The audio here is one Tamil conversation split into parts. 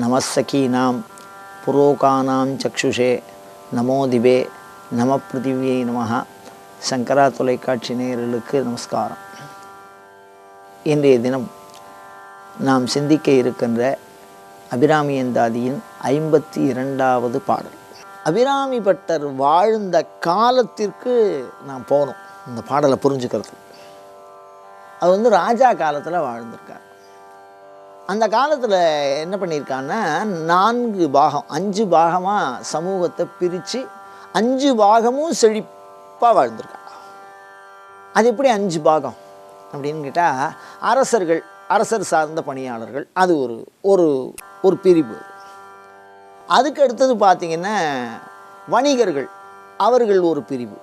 நமசகீனாம் புரோகானாம் சக்ஷுஷே நமோ திவே நம பிருத்திவியை நமகா சங்கரா தொலைக்காட்சி நேயர்களுக்கு நமஸ்காரம். இன்றைய தினம் நாம் சிந்திக்க இருக்கின்ற அபிராமியந்தாதியின் ஐம்பத்தி இரண்டாவது பாடல். அபிராமி பட்டர் வாழ்ந்த காலத்திற்கு நாம் போகணும். இந்த பாடலை புரிஞ்சுக்கிறது அது வந்து ராஜா காலத்தில் வாழ்ந்திருக்கார். அந்த காலத்தில் என்ன பண்ணியிருக்காங்கன்னா நான்கு பாகம் அஞ்சு பாகமாக சமூகத்தை பிரித்து அஞ்சு பாகமும் செழிப்பாக வாழ்ந்திருக்காங்க. அது எப்படி அஞ்சு பாகம்? அப்படின்னு கேட்டால் அரசர்கள் அரசர் சார்ந்த பணியாளர்கள் அது ஒரு ஒரு ஒரு பிரிவு. அதுக்கு அடுத்தது பார்த்திங்கன்னா வணிகர்கள் அவர்கள் ஒரு பிரிவு.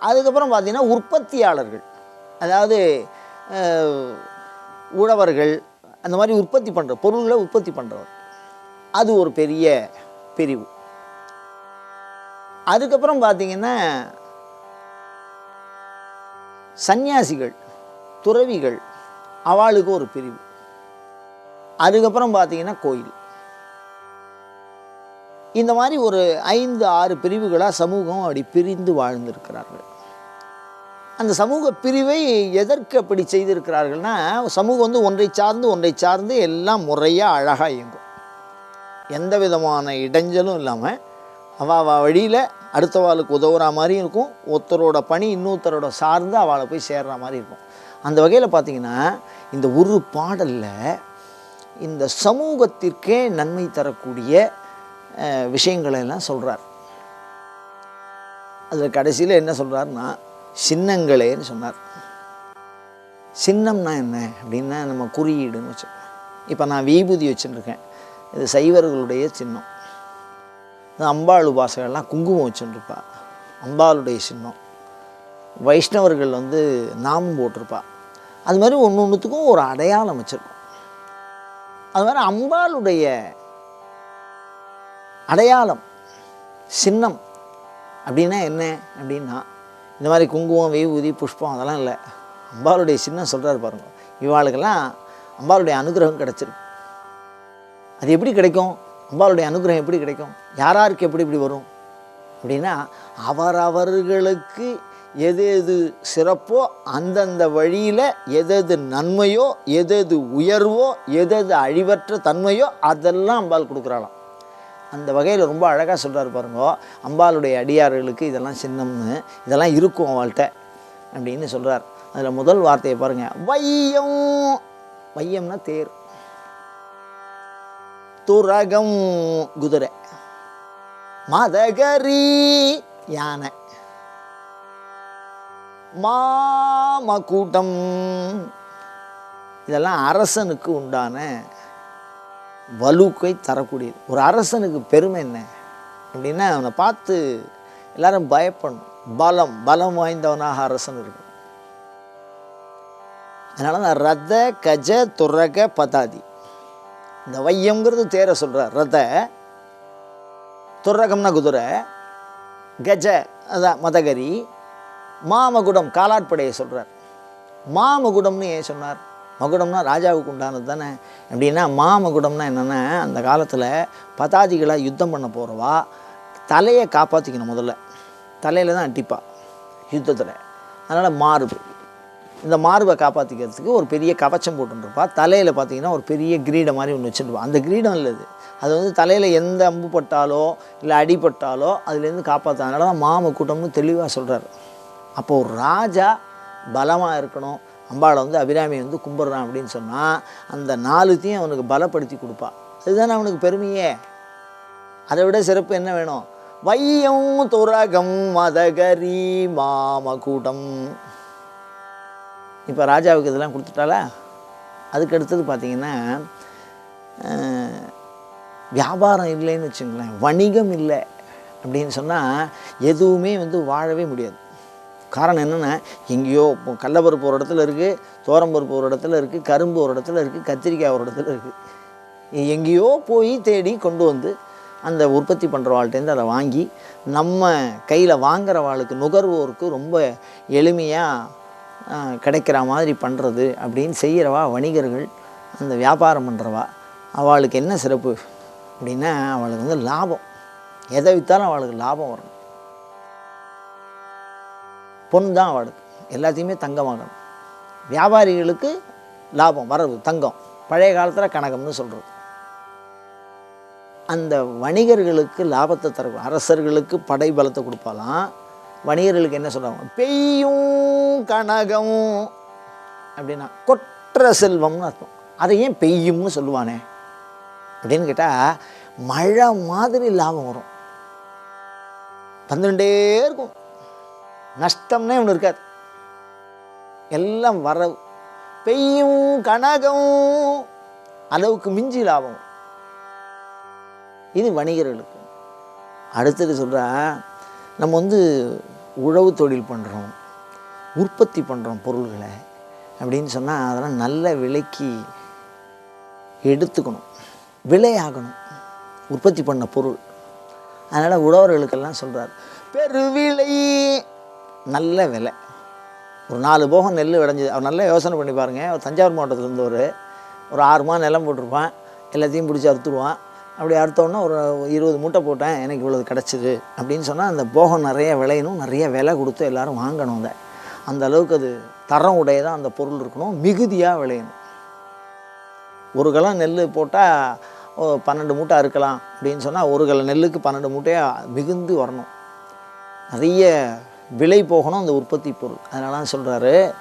அதுக்கப்புறம் பார்த்திங்கன்னா உற்பத்தியாளர்கள். அதாவது உழவர்கள் அந்த மாதிரி உற்பத்தி பண்ணுற பொருள்களை உற்பத்தி பண்ணுறவர் அது ஒரு பெரிய பிரிவு. அதுக்கப்புறம் பார்த்திங்கன்னா சந்நியாசிகள் துறவிகள் அவளுக்கு ஒரு பிரிவு. அதுக்கப்புறம் பார்த்தீங்கன்னா கோயில். இந்த மாதிரி ஒரு ஐந்து ஆறு பிரிவுகளாக சமூகம் அப்படி பிரிந்து வாழ்ந்திருக்கிறார்கள். அந்த சமூக பிரிவை எதற்கு அப்படி செய்திருக்கிறார்கள்னா சமூகம் வந்து ஒன்றை சார்ந்து ஒன்றை சார்ந்து எல்லாம் முறையாக அழகாக இயங்கும். எந்த விதமான இடைஞ்சலும் இல்லாமல் அவள் அவள் வழியில் அடுத்தவாளுக்கு உதவுற மாதிரியும் இருக்கும். ஒருத்தரோட பணி இன்னொருத்தரோட சார்ந்து அவளை போய் சேர்ற மாதிரி இருக்கும். அந்த வகையில் பார்த்தீங்கன்னா இந்த ஒரு பாடலில் இந்த சமூகத்திற்கே நன்மை தரக்கூடிய விஷயங்களெல்லாம் சொல்கிறார் அதில் கடைசியில் என்ன சொல்கிறாருன்னா சின்னங்களேன்னு சொன்னார். சின்னம்னா என்ன? அப்படின்னா நம்ம குறியீடுன்னு வச்சுக்கோங்க. இப்போ நான் விபூதி வச்சுட்டுருக்கேன் இது சைவர்களுடைய சின்னம். இது அம்பாள் உபாசகர்லாம் குங்குமம் வச்சுட்டுருப்பா அம்பாளுடைய சின்னம். வைஷ்ணவர்கள் வந்து நாமம் போட்டிருப்பா. அது மாதிரி ஒன்று ஒன்றுத்துக்கும் ஒரு அடையாளம் வச்சுருக்கோம். அது மாதிரி அம்பாளுடைய அடையாளம் சின்னம் அப்படின்னா என்ன? அப்படின்னா இந்த மாதிரி குங்குமம் விபூதி புஷ்பம் அதெல்லாம் இல்லை. அம்பாளுடைய சின்னம் சொல்கிறாரு பாருங்கள் இவாளுக்கெல்லாம் அம்பாளுடைய அனுகிரகம் கிடச்சிருக்கு. அது எப்படி கிடைக்கும்? அம்பாளுடைய அனுகிரகம் எப்படி கிடைக்கும்? யாராருக்கு எப்படி இப்படி வரும்? அப்படின்னா அவரவர்களுக்கு எது எது சிறப்போ அந்தந்த வழியில் எதது நன்மையோ எது எது உயர்வோ எது எது அழிவற்ற தன்மையோ அதெல்லாம் அம்பாள் கொடுக்குறாளாம். அந்த வகையில் ரொம்ப அழகாக சொல்கிறாரு பாருங்க அம்பாளுடைய அடியார்களுக்கு இதெல்லாம் சின்னம்னு இதெல்லாம் இருக்கும் அவள்கிட்ட அப்படின்னு சொல்கிறார் அதில் முதல் வார்த்தையை பாருங்கள் வையம். வையம்னா தேர். துரகம் குதிரை. மதகரி யானை. மாமக்கூட்டம் இதெல்லாம் அரசனுக்கு உண்டான வலுக்கை தரக்கூடியது. ஒரு அரசனுக்கு பெருமை என்ன? அப்படின்னா அவனை பார்த்து எல்லாரும் பயப்படணும். பலம் பலம் வாய்ந்தவனாக அரசன் இருக்கும் அதனால தான் ரத கஜ துரக பதாதி. இந்த வையம்ங்கிறது தேர சொல்கிறார் ரத துரகம்னா குதிரை கஜ அதான் மதகரி மாமகுடம் காலாட்படையை சொல்கிறார் மாமகுடம்னு ஏன் சொன்னார்? மகுடம்னா ராஜாவுக்கு உண்டானது தானே? அப்படின்னா மாமகுடம்னா என்னென்னா அந்த காலத்தில் பதாதிகளாக யுத்தம் பண்ண போகிறவா தலையை காப்பாற்றிக்கணும் முதல்ல. தலையில் தான் அட்டிப்பா யுத்தத்தில். அதனால் மார்பு இந்த மார்பை காப்பாற்றிக்கிறதுக்கு ஒரு பெரிய கவச்சம் போட்டுருப்பா. தலையில் பார்த்தீங்கன்னா ஒரு பெரிய கிரீடம் மாதிரி ஒன்று வச்சுருப்பா. அந்த கிரீடம் இல்லை அது வந்து தலையில் எந்த அம்பு பட்டாலோ இல்லை அடிபட்டாலோ அதுலேருந்து காப்பாற்ற அதனால தான் மாம கூட்டம்னு தெளிவாக சொல்கிறார் அப்போது ஒரு ராஜா பலமாக இருக்கணும். அம்பாளை வந்து அபிராமி வந்து கும்பிட்றான் அப்படின்னு சொன்னால் அந்த நாலுத்தையும் அவனுக்கு பலப்படுத்தி கொடுப்பா. அதுதானே அவனுக்கு பெருமையே? அதை விட சிறப்பு என்ன வேணும்? வையம் துரகம் மதகரி மாமகூடம். இப்போ ராஜாவுக்கு இதெல்லாம் கொடுத்துட்டாலா அதுக்கு அடுத்தது பார்த்திங்கன்னா வியாபாரம் இல்லைன்னு வச்சுங்களேன் வணிகம் இல்லை அப்படின்னு சொன்னால் எதுவுமே வந்து வாழவே முடியாது. காரணம் என்னென்னா எங்கேயோ இப்போ கடலப்பருப்பு ஒரு இடத்துல இருக்குது தோரம்பருப்பு ஒரு இடத்துல இருக்குது கரும்பு ஒரு இடத்துல இருக்குது கத்திரிக்காய் ஒரு இடத்துல இருக்குது எங்கேயோ போய் தேடி கொண்டு வந்து அந்த உற்பத்தி பண்ணுறவாள்கிட்டேருந்து அதை வாங்கி நம்ம கையில் வாங்குறவாளுக்கு நுகர்வோருக்கு ரொம்ப எளிமையாக கிடைக்கிற மாதிரி பண்ணுறது அப்படின்னு செய்கிறவா வணிகர்கள் அந்த வியாபாரம் பண்ணுறவா அவளுக்கு என்ன சிறப்பு அப்படின்னா அவளுக்கு வந்து லாபம். எதை விற்றாலும் அவளுக்கு லாபம் வரணும். பொன் தான் அவளுக்கு. எல்லாத்தையுமே தங்கமாகணும் வியாபாரிகளுக்கு லாபம் வரவு தங்கம். பழைய காலத்தில் கனகம்னு சொல்கிறது அந்த வணிகர்களுக்கு லாபத்தை தரும் அரசர்களுக்கு படை பலத்தை கொடுப்பாலாம் வணிகர்களுக்கு என்ன சொல்கிறாங்க பெய்யும் கனகம் அப்படின்னா கொற்ற செல்வம்னு அர்த்தம். அதை ஏன் பெய்யும்னு சொல்லுவானே? அப்படின்னு கேட்டால் மழை மாதிரி லாபம் வரும். பன்னெண்டே இருக்கும். நஷ்டம்னே ஒன்று இருக்காது. எல்லாம் வரவு. பெய்யும் கனகம் அளவுக்கு மிஞ்சி லாபம். இது வணிகர்களுக்கு. அடுத்தது சொல்கிறா நம்ம வந்து உழவு தொழில் பண்ணுறோம் உற்பத்தி பண்ணுறோம் பொருள்களை அப்படின்னு சொன்னால் அதெல்லாம் நல்ல விலைக்கு எடுத்துக்கணும். விலையாகணும். உற்பத்தி பண்ண பொருள். அதனால் உழவர்களுக்கெல்லாம் சொல்கிறார் பெருவிலை நல்ல விலை. ஒரு நாலு போகம் நெல் விளைஞ்சது. அவர் நல்லா யோசனை பண்ணி பாருங்கள் அவர் தஞ்சாவூர் மாவட்டத்தில் ஒரு ஒரு ஆறு மாதம் நிலம் போட்டிருப்பான். எல்லாத்தையும் பிடிச்சி அறுத்துடுவான் அப்படி அறுத்தோன்னா ஒரு இருபது மூட்டை போட்டேன். எனக்கு இவ்வளோ கிடச்சிது அப்படின்னு சொன்னால் அந்த போகம் நிறைய விளையணும். நிறைய விலை கொடுத்து எல்லோரும் வாங்கணும் அதை. அந்த அளவுக்கு அது தரம் உடையதாக அந்த பொருள் இருக்கணும். மிகுதியாக விளையணும். ஒரு கலம் நெல் போட்டால் பன்னெண்டு மூட்டை அறுக்கலாம் அப்படின்னு சொன்னால் ஒரு கலம் நெல்லுக்கு பன்னெண்டு மூட்டையாக மிகுந்து வரணும். நிறைய விலை போகணும் அந்த உற்பத்தி பொருள். அதனால தான் சொல்கிறாரு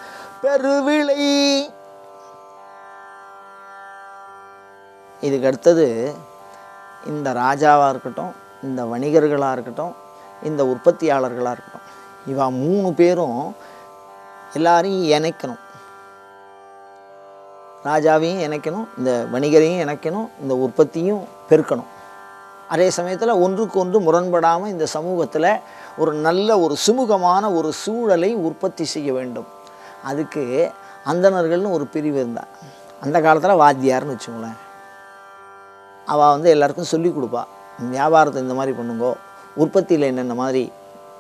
பெருவிலை. இதுக்கு அடுத்தது இந்த ராஜாவாக இருக்கட்டும் இந்த வணிகர்களாக இருக்கட்டும் இந்த உற்பத்தியாளர்களாக இருக்கட்டும் இவா மூணு பேரும் எல்லாரையும் இணைக்கணும். ராஜாவையும் இணைக்கணும் இந்த வணிகரையும் இணைக்கணும் இந்த உற்பத்தியும் பெருக்கணும். அதே சமயத்தில் ஒன்றுக்கு ஒன்று முரண்படாமல் இந்த சமூகத்தில் ஒரு நல்ல ஒரு சுமூகமான ஒரு சூழலை உற்பத்தி செய்ய வேண்டும். அதுக்கு அந்தணர்கள்னு ஒரு பிரிவு இருந்தா. அந்த காலத்தில் வாத்தியார்னு வச்சுங்களேன் அவள் வந்து எல்லாருக்கும் சொல்லி கொடுப்பா. வியாபாரத்தை இந்த மாதிரி பண்ணுங்கோ. உற்பத்தியில் என்னென்ன மாதிரி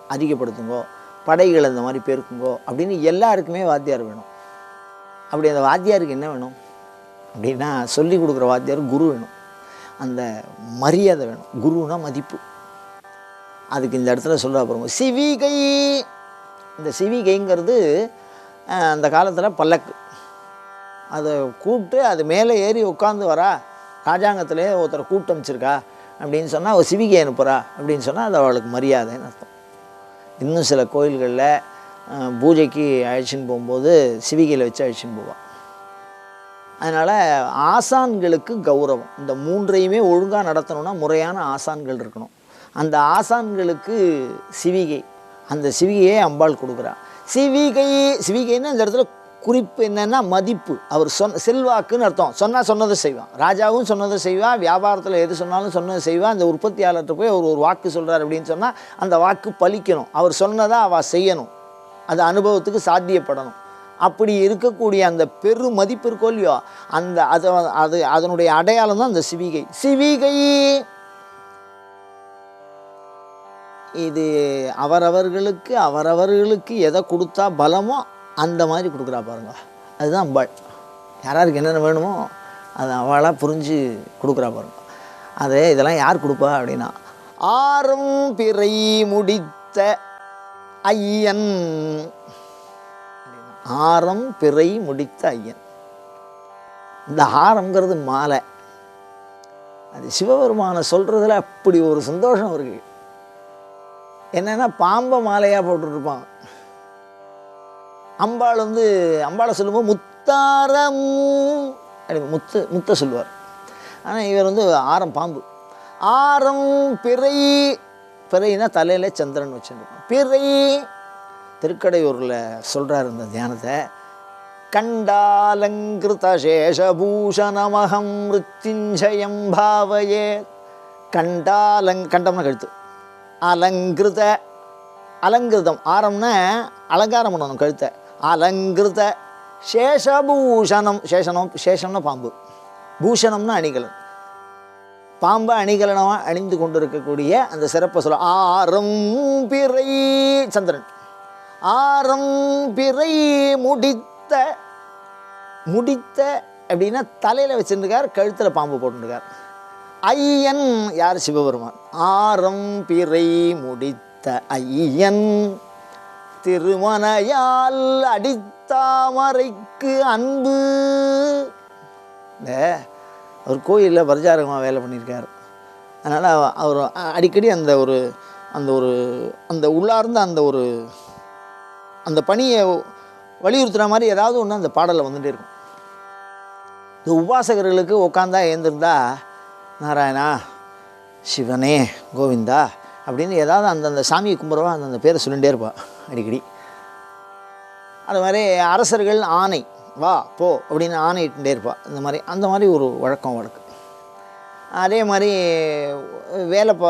அதிகப்படுத்துங்கோ. படைகளை இந்த மாதிரி பெருக்குங்கோ. அப்படின்னு எல்லாருக்குமே வாத்தியார் வேணும். அப்படி அந்த வாத்தியாருக்கு என்ன வேணும்? அப்படின்னா சொல்லி கொடுக்குற வாத்தியார் குரு வேணும். அந்த மரியாதை வேணும். குருனா மதிப்பு. அதுக்கு இந்த இடத்துல சொல்ல பாருங்க. சிவிகை இந்த சிவிகைங்கிறது அந்த காலத்தில் பல்லக்கு. அதை கூப்பிட்டு அது மேலே ஏறி உட்காந்து வரா. ராஜாங்கத்திலே ஒருத்தரை கூப்பிட்டு அமைச்சிருக்கா. அப்படின்னு சொன்னால் அவள் சிவிகை அனுப்புகிறா அப்படின்னு சொன்னால் அது அவளுக்கு மரியாதைன்னு அர்த்தம். இன்னும் சில கோயில்களில் பூஜைக்கு அழைச்சின்னு போகும்போது சிவிகையில் வச்சு அழைச்சின்னு போவாள் அதனால் ஆசான்களுக்கு கௌரவம். இந்த மூன்றையுமே ஒழுங்காக நடத்தணும்னா முறையான ஆசான்கள் இருக்கணும். அந்த ஆசான்களுக்கு சிவிகை. அந்த சிவிகையை அம்பாள் கொடுக்குறான் சிவிகை சிவிகைன்னு இந்த இடத்துல குறிப்பு என்னென்னா மதிப்பு. அவர் சொன்ன செல்வாக்குன்னு அர்த்தம். சொன்னால் சொன்னதை செய்வான். ராஜாவும் சொன்னதை செய்வான் வியாபாரத்தில் எது சொன்னாலும் சொன்னதை செய்வான் அந்த உற்பத்தியாளர்கிட்ட போய் அவர் ஒரு வாக்கு சொல்கிறார் அப்படின்னு சொன்னால் அந்த வாக்கு பலிக்கணும். அவர் சொன்னதை அவள் செய்யணும். அது அனுபவத்துக்கு சாத்தியப்படணும். அப்படி இருக்கக்கூடிய அந்த பெரு மதிப்பு இருக்கோ இல்லையோ அந்த அது அது அதனுடைய அடையாளம் தான் அந்த சிவிகை. சிவிகை இது அவரவர்களுக்கு அவரவர்களுக்கு எதை கொடுத்தா பலமோ அந்த மாதிரி கொடுக்குறா பாருங்க. அதுதான் அம்பாள் யாராருக்கு என்னென்ன வேணுமோ அதை அவளாக புரிஞ்சு கொடுக்குறா பாருங்க. அது இதெல்லாம் யார் கொடுப்பா அப்படின்னா ஆறும் பிறை முடித்த ஐயன். ஆரம் பிறை முடித்த ஐயன். இந்த ஆரம்ங்கிறது மாலை. அது சிவபெருமானை சொல்கிறதுல அப்படி ஒரு சந்தோஷம் இருக்குது என்னன்னா பாம்பை மாலையாக போட்டுருப்பான். அம்பாள் வந்து அம்பாளை சொல்லும்போது முத்தாரம் அப்படி முத்து முத்த சொல்லுவார். ஆனால் இவர் வந்து ஆரம் பாம்பு. ஆரம் பிறை பிறைனா தலையில் சந்திரன் வச்சுருப்பான். பிறை திருக்கடையூரில் சொல்கிறார் இந்த தியானத்தை. கண்டாலங்கிருதேஷபூஷணமகம் மிருத்யுஞ்சயம் பாவயே. கண்டாலங் கண்டம்னா கழுத்து. அலங்கிருத அலங்கிருதம். ஆரம்னா அலங்காரம் பண்ணணும் கழுத்தை. அலங்கிருத சேஷபூஷணம். சேஷனம் சேஷம்னா பாம்பு. பூஷணம்னா அணிகலன். பாம்பை அணிகலனமாக அணிந்து கொண்டு இருக்கக்கூடிய அந்த சிறப்பை சொல்ல ஆரம் பிறை சந்திரன். ஆரம் பிறை முடித்த முடித்த அப்படின்னா தலையில் வச்சுருக்கார் கழுத்தில் பாம்பு போட்டுருக்கார் ஐயன் யார் சிவபெருமான்? ஆரம் பிறை முடித்த ஐயன் திருமணையால் அடித்தாமரைக்கு அன்பு. இந்த அவர் கோயிலில் பரிசாரகமாக வேலை பண்ணியிருக்கார். அதனால் அவர் அடிக்கடி அந்த ஒரு அந்த ஒரு அந்த உள்ளார்ந்த அந்த ஒரு அந்த பணியை வலியுறுத்துகிற மாதிரி ஏதாவது ஒன்று அந்த பாடலில் வந்துகிட்டே இருக்கும். இந்த உபாசகர்களுக்கு உட்காந்தா எழுந்திருந்தால் நாராயணா சிவனே கோவிந்தா அப்படின்னு ஏதாவது அந்தந்த சாமியை கும்பிட்றவா அந்தந்த பேரை சொல்லிகிட்டே இருப்பான் அடிக்கடி. அது மாதிரி அரசர்கள் ஆணை வா போ அப்படின்னு ஆணையிட்டே இருப்பாள் இந்த மாதிரி அந்த மாதிரி ஒரு வழக்கம் வழக்கு அதே மாதிரி வேலை ப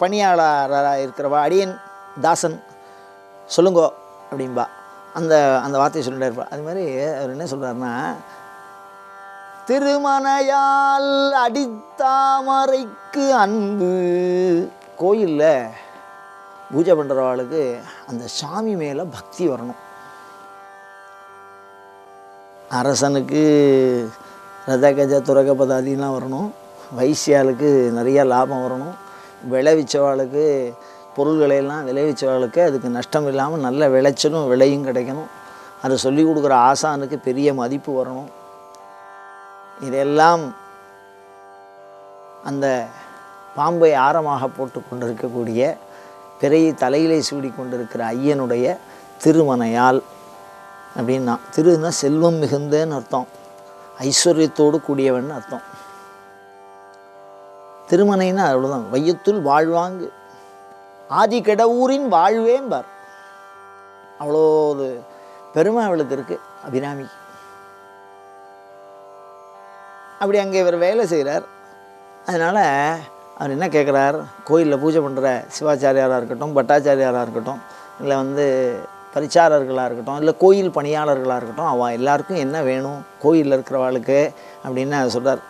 பணியாளராக இருக்கிறவா அடியன் தாசன் சொல்லுங்கோ அப்படின்பா. அந்த அந்த வார்த்தையை சொல்லிட்டே இருப்பாள் அது மாதிரி அவர் என்ன சொல்கிறாருன்னா திருமணையால் அடித்தாமரைக்கு அன்பு. கோயிலில் பூஜை பண்ணுறவாளுக்கு அந்த சாமி மேலே பக்தி வரணும். அரசனுக்கு ரத கஜ துரக பதாதிலாம் வரணும். வைசியாளுக்கு நிறையா லாபம் வரணும். விளைவிச்சவாளுக்கு பொருள்களையெல்லாம் விளைவிச்சவாளுக்கு அதுக்கு நஷ்டம் இல்லாமல் நல்ல விளைச்சலும் விலையும் கிடைக்கணும். அதை சொல்லி கொடுக்குற ஆசானுக்கு பெரிய மதிப்பு வரணும். இதெல்லாம் அந்த பாம்பை ஆரமாக போட்டு கொண்டிருக்கக்கூடிய பிறையை தலையிலே சூடி கொண்டிருக்கிற ஐயனுடைய திருமனையால் அப்படின்னா திருன்னா செல்வம் மிகுந்தன்னு அர்த்தம். ஐஸ்வர்யத்தோடு கூடியவன் அர்த்தம். திருமனைன்னா அவ்வளோதான் வையத்துள் வாழ்வாங்கு. ஆதி கடவுரின் வாழ்வேம்பார். அவ்வளோ ஒரு பெருமை அவளுக்கு இருக்குது அபிராமி. அப்படி அங்கே இவர் வேலை செய்கிறார். அதனால் அவர் என்ன கேட்குறார்? கோயிலில் பூஜை பண்ணுற சிவாச்சாரியாராக இருக்கட்டும் பட்டாச்சாரியாராக இருக்கட்டும் இல்லை வந்து பரிச்சாரர்களாக இருக்கட்டும் இல்லை கோயில் பணியாளர்களாக இருக்கட்டும் அவன் எல்லாருக்கும் என்ன வேணும் கோயிலில் இருக்கிறவாளுக்கு அப்படின்னு சொல்கிறார்.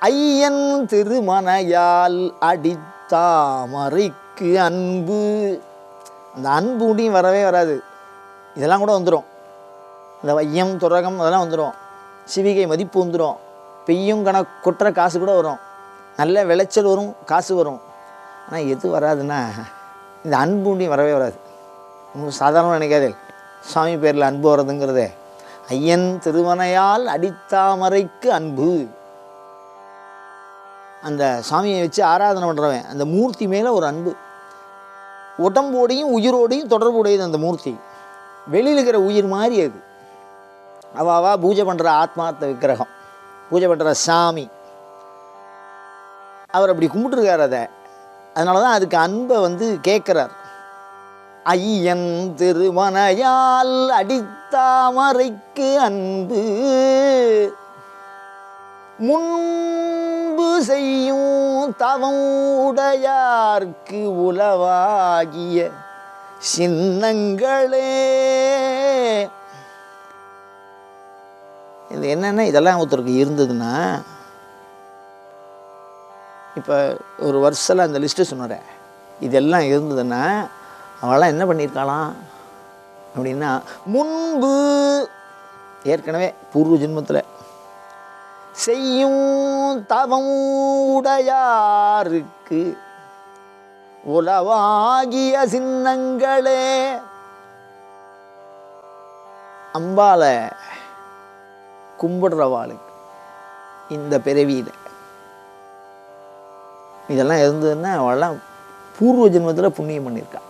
ஐயன் திருமணையால் அடித்தாமரைக்கு அன்பு. அந்த அன்பு முடியும் வரவே வராது. இதெல்லாம் கூட வந்துடும். இந்த வையம் துரகம் அதெல்லாம் வந்துடும். சிவிகை மதிப்பு வந்துடும். பெய்யும் கணக்கு கொட்டுற காசு கூட வரும். நல்ல விளைச்சல் வரும் காசு வரும். ஆனால் எது வராதுன்னா இந்த அன்பு முடியும் வரவே வராது. உங்களுக்கு சாதாரணமாக நினைக்காதே. சுவாமி பேரில் அன்பு வர்றதுங்கிறதே. ஐயன் திருமணையால் அடித்தாமரைக்கு அன்பு. அந்த சாமியை வச்சு ஆராதனை பண்ணுறவன் அந்த மூர்த்தி மேலே ஒரு அன்பு. உடம்போடையும் உயிரோடையும் தொடர்புடையது அந்த மூர்த்தி. வெளியில் இருக்கிற உயிர் மாதிரி அது. அவ அவா பூஜை பண்ணுற ஆத்மார்த்த விக்கிரகம். பூஜை பண்ணுற சாமி. அவர் அப்படி கும்பிட்டுருக்கார் அதை. அதனால தான் அதுக்கு அன்பை வந்து கேட்குறார் ஐயன் திருமணையால் அடித்தாமரைக்கு அன்பு. முன்பு செய்யும் தவம் உடையார்க்கு உளவாகிய சின்னங்களே. இது என்னென்ன இதெல்லாம் ஒருத்தருக்கு இருந்ததுன்னா இப்போ ஒரு வருஷத்தில் அந்த லிஸ்ட்டு சொன்னேன். இதெல்லாம் இருந்ததுன்னா அவெல்லாம் என்ன பண்ணியிருக்காளாம்? அப்படின்னா முன்பு ஏற்கனவே பூர்வ ஜென்மத்தில் செய்யும் தவம் உடையாருக்கு உலவாகிய சின்னங்களே அம்பாலை கும்பிடுறவாளுக்கு இந்த பிறவியில். இதெல்லாம் இருந்ததுன்னா அவள்லாம் பூர்வ ஜென்மத்தில் புண்ணியம் பண்ணியிருக்கா.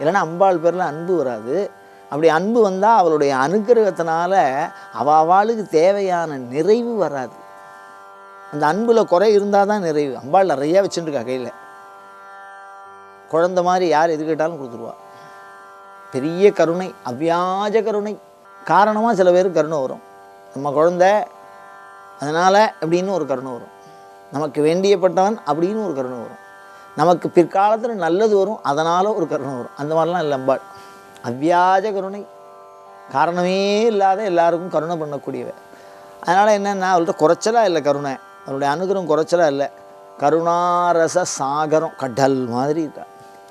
இல்லைன்னா அம்பாள் பேரில் அன்பு வராது. அப்படி அன்பு வந்தால் அவளுடைய அனுக்கிரகத்தினால அவளுக்கு தேவையான நிறைவு வராது. அந்த அன்பில் குறை இருந்தால் தான் நிறைவு. அம்பாள் நிறையா வச்சுட்டுருக்கா கையில். குழந்த மாதிரி யார் எது கேட்டாலும் கொடுத்துருவா. பெரிய கருணை அவ்வியாஜ கருணை. காரணமாக சில பேருக்கு கருணை வரும். நம்ம குழந்த அதனால் அப்படின்னு ஒரு கருணை வரும். நமக்கு வேண்டியப்பட்டவன் அப்படின்னு ஒரு கருணை வரும். நமக்கு பிற்காலத்தில் நல்லது வரும் அதனால் ஒரு கருணை வரும். அந்த மாதிரிலாம் இல்லை அம்பாள். அவ்வியாஜ கருணை. காரணமே இல்லாத எல்லாருக்கும் கருணை பண்ணக்கூடியவ. அதனால் என்னென்னா அவள்கிட்ட குறைச்சலாக இல்லை கருணை. அவளுடைய அனுகிரகம் குறைச்சலாக இல்லை. கருணாரச சாகரம் கடல் மாதிரி இருக்கா.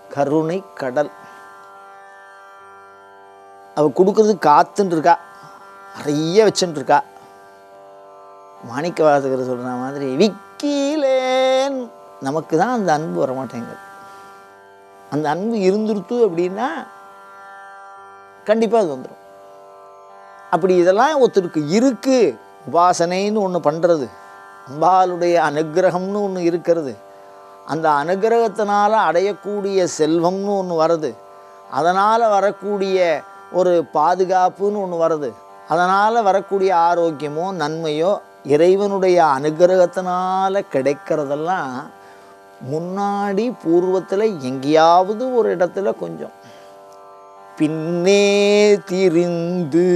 கருணை கடல். அவள் கொடுக்குறது காத்துன்னு இருக்கா. நிறைய வச்சுட்டுருக்கா. மாணிக்க வாசகர் சொல்கிற மாதிரி விக்கிலேன். நமக்கு தான் அந்த அன்பு வரமாட்டேங்குது. அந்த அன்பு இருந்துருத்து அப்படின்னா கண்டிப்பாக அது வந்துடும் அப்படி இதெல்லாம் ஒருத்தருக்கு இருக்குது உபாசனைன்னு ஒன்று பண்ணுறது அம்பாளுடைய அனுக்கிரகம்னு ஒன்று இருக்கிறது அந்த அனுகிரகத்தினால் அடையக்கூடிய செல்வம்னு ஒன்று வருது அதனால் வரக்கூடிய ஒரு பாதுகாப்புன்னு ஒன்று வருது அதனால் வரக்கூடிய ஆரோக்கியமோ நன்மையோ இறைவனுடைய அனுகிரகத்தினால் கிடைக்கிறதெல்லாம் முன்னாடி பூர்வத்தில் எங்கேயாவது ஒரு இடத்துல கொஞ்சம். பின்னே திரிந்து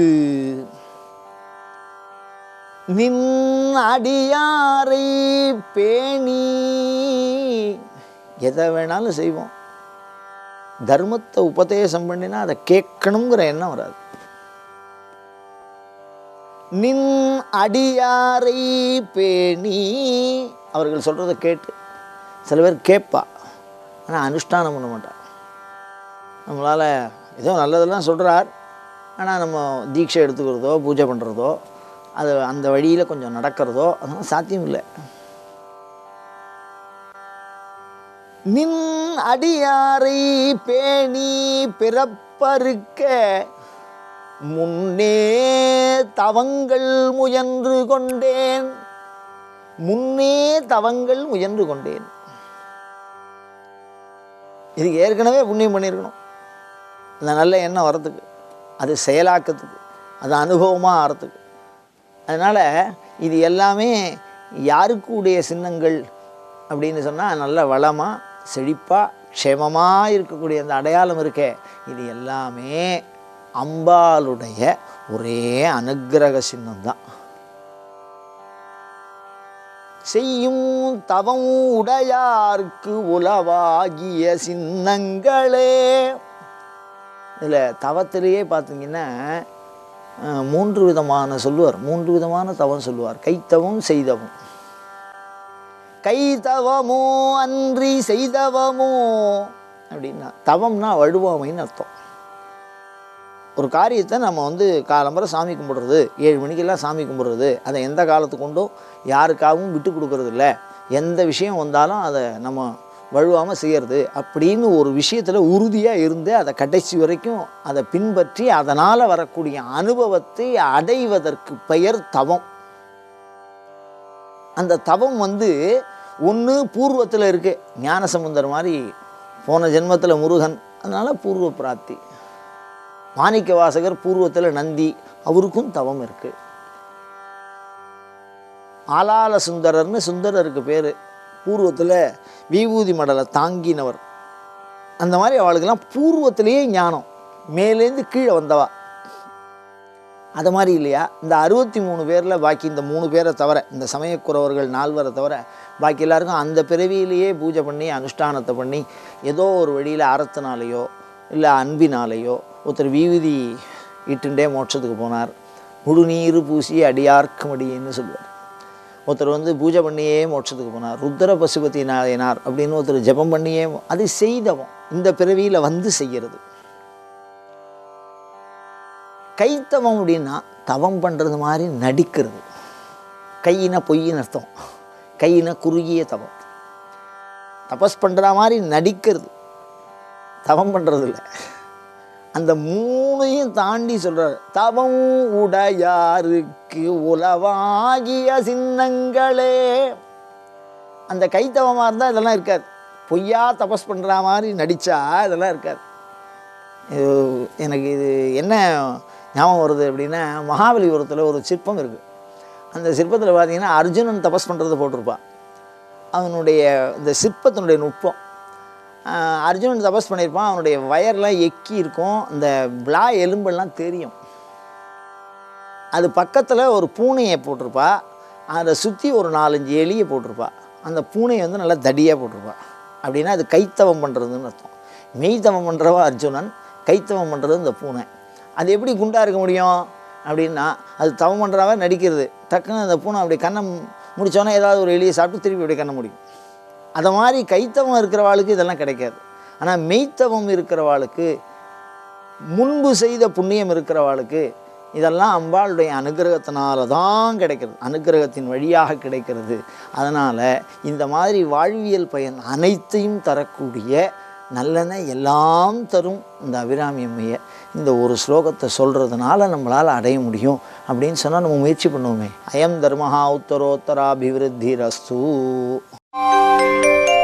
நின் அடியாரை பேணி எதை வேணாலும் செய்வோம். தர்மத்தை உபதேசம் பண்ணினா அதை கேட்கணுங்கிற எண்ணம் வராது. நின் அடியாரை பேணி. அவர்கள் சொல்கிறத கேட்டு சில பேர் கேட்பா. ஆனால் அனுஷ்டானம் பண்ண மாட்டான் நம்மளால் ஏதோ நல்லதெல்லாம் சொல்கிறார் ஆனால் நம்ம தீட்சை எடுத்துக்கிறதோ பூஜை பண்ணுறதோ அது அந்த வழியில் கொஞ்சம் நடக்கிறதோ அதெல்லாம் சாத்தியம் இல்லை நின் அடியாரை பேணி பிறப்பறுக்க முன்னே தவங்கள் முயன்று கொண்டேன். முன்னே தவங்கள் முயன்று கொண்டேன். இதுக்கு ஏற்கனவே புண்ணியம் பண்ணியிருக்கணும். அந்த நல்ல எண்ணம் வரத்துக்கு அது செயலாக்கத்துக்கு அது அனுபவமாக ஆகிறதுக்கு அதனால் இது எல்லாமே யாருக்குடைய சின்னங்கள் அப்படின்னு சொன்னால் நல்ல வளமாக செழிப்பாக க்ஷேமமாக இருக்கக்கூடிய அந்த அடையாளம் இருக்கே. இது எல்லாமே அம்பாளுடைய ஒரே அனுக்கிரக சின்னம்தான். செய்யும் தவம் உடையார்க்கு உலவாகிய சின்னங்களே. இதில் தவத்திலேயே பார்த்தீங்கன்னா மூன்று விதமான சொல்லுவார். மூன்று விதமான தவம் சொல்லுவார். கைத்தவம் செய்தவம். கைத்தவமோ அன்றி செய்தவமோ அப்படின்னா தவம்னா வழுவாமைன்னு அர்த்தம். ஒரு காரியத்தை நம்ம வந்து காலம்பரை சாமி கும்பிடுறது ஏழு மணிக்கெல்லாம் சாமி கும்பிடுறது அதை எந்த காலத்து கொண்டும் யாருக்காகவும் விட்டு கொடுக்கறது இல்லை எந்த விஷயம் வந்தாலும் அதை நம்ம வழுவாமல் செய்கிறது அப்படின்னு ஒரு விஷயத்தில் உறுதியாக இருந்து அதை கடைசி வரைக்கும் அதை பின்பற்றி அதனால் வரக்கூடிய அனுபவத்தை அடைவதற்கு பெயர் தவம். அந்த தவம் வந்து ஒன்று பூர்வத்தில் இருக்குது ஞானசமுந்தர் மாதிரி போன ஜென்மத்தில் முருகன் அதனால் பூர்வ பிராப்தி. மாணிக்க வாசகர் பூர்வத்தில் நந்தி அவருக்கும் தவம் இருக்குது ஆலால சுந்தரர்னு சுந்தரருக்கு பேர். பூர்வத்தில் விபூதி மடலை தாங்கினவர். அந்த மாதிரி அவளுக்கெல்லாம் பூர்வத்திலேயே ஞானம். மேலேருந்து கீழே வந்தவா. அது மாதிரி இல்லையா? இந்த அறுபத்தி மூணு பேரில் பாக்கி இந்த மூணு பேரை தவிர இந்த சமயக்குறவர்கள் நால்வரை தவிர பாக்கி எல்லாருக்கும் அந்த பிறவியிலேயே பூஜை பண்ணி அனுஷ்டானத்தை பண்ணி ஏதோ ஒரு வழியில் அறத்தினாலேயோ இல்லை அன்பினாலேயோ ஒருத்தர் வீவிதி இட்டுண்டே மோட்சத்துக்கு போனார். முழுநீர் பூசி அடியார்க்கும் அடியேன்னு சொல்லுவார். ஒருத்தர் வந்து பூஜை பண்ணியே மோட்சத்துக்கு போனார். ருத்ர பசுபதி நாயனார் அப்படின்னு ஒருத்தர் ஜெபம் பண்ணியே அது செய்தவம் இந்த பிறவியில் வந்து செய்கிறது. கைத்தவம் அப்படின்னா தவம் பண்ணுறது மாதிரி நடிக்கிறது. கையின பொய்யின் அர்த்தம். கையின குறுகிய தவம். தபஸ் பண்ணுற மாதிரி நடிக்கிறது. தவம் பண்ணுறதில்ல அந்த மூணையும் தாண்டி சொல்கிறார் தவம் உடையாருக்கு உலவாகிய சின்னங்களே. அந்த கைத்தவமாக இருந்தால் இதெல்லாம் இருக்காது. பொய்யா தபஸ் பண்ணுற மாதிரி நடித்தா இதெல்லாம் இருக்காது. இது எனக்கு இது என்ன ஞாபகம் வருது அப்படின்னா மகாபலிபுரத்தில் ஒரு சிற்பம் இருக்குது அந்த சிற்பத்தில் பார்த்தீங்கன்னா அர்ஜுனன் தபஸ் பண்ணுறது போட்டிருப்பான். அவனுடைய இந்த சிற்பத்தினுடைய நுட்பம். அர்ஜுனன் தபஸ் பண்ணியிருப்பான் அவனுடைய வயர்லாம் எக்கி இருக்கும். இந்த விழா எலும்பெல்லாம் தெரியும். அது பக்கத்தில் ஒரு பூனையை போட்டிருப்பா. அதை சுற்றி ஒரு நாலஞ்சு எலியை போட்டிருப்பா. அந்த பூனையை வந்து நல்லா தடியாக போட்டிருப்பா. அப்படின்னா அது கைத்தவம் பண்ணுறதுன்னு அர்த்தம். மெய்த்தவம் பண்ணுறவா அர்ஜுனன் கைத்தவம் பண்ணுறது இந்த பூனை. அது எப்படி குண்டாக இருக்க முடியும்? அப்படின்னா அது தவம் பண்ணுறவா நடிக்கிறது. டக்குன்னு அந்த பூனை அப்படி கண்ணை முடிச்சோன்னே ஏதாவது ஒரு எலியை சாப்பிட்டு திருப்பி அப்படியே கண்ணை முடியும் அதை மாதிரி கைத்தவம் இருக்கிறவாளுக்கு இதெல்லாம் கிடைக்காது. ஆனால் மெய்த்தவம் இருக்கிறவாளுக்கு முன்பு செய்த புண்ணியம் இருக்கிறவாளுக்கு இதெல்லாம் அம்பாளுடைய அனுகிரகத்தினால தான் கிடைக்கிறது அனுகிரகத்தின் வழியாக கிடைக்கிறது. அதனால் இந்த மாதிரி வாழ்வியல் பயன் அனைத்தையும் தரக்கூடிய நல்லன எல்லாம் தரும் இந்த அபிராமி அம்மையை. இந்த ஒரு ஸ்லோகத்தை சொல்கிறதுனால நம்மளால் அடைய முடியும் அப்படின்னு சொன்னால் நம்ம முயற்சி பண்ணுவோமே. அயம் தர்மஹா உத்தரோத்தராபிவிருத்தி ரஸ்து Música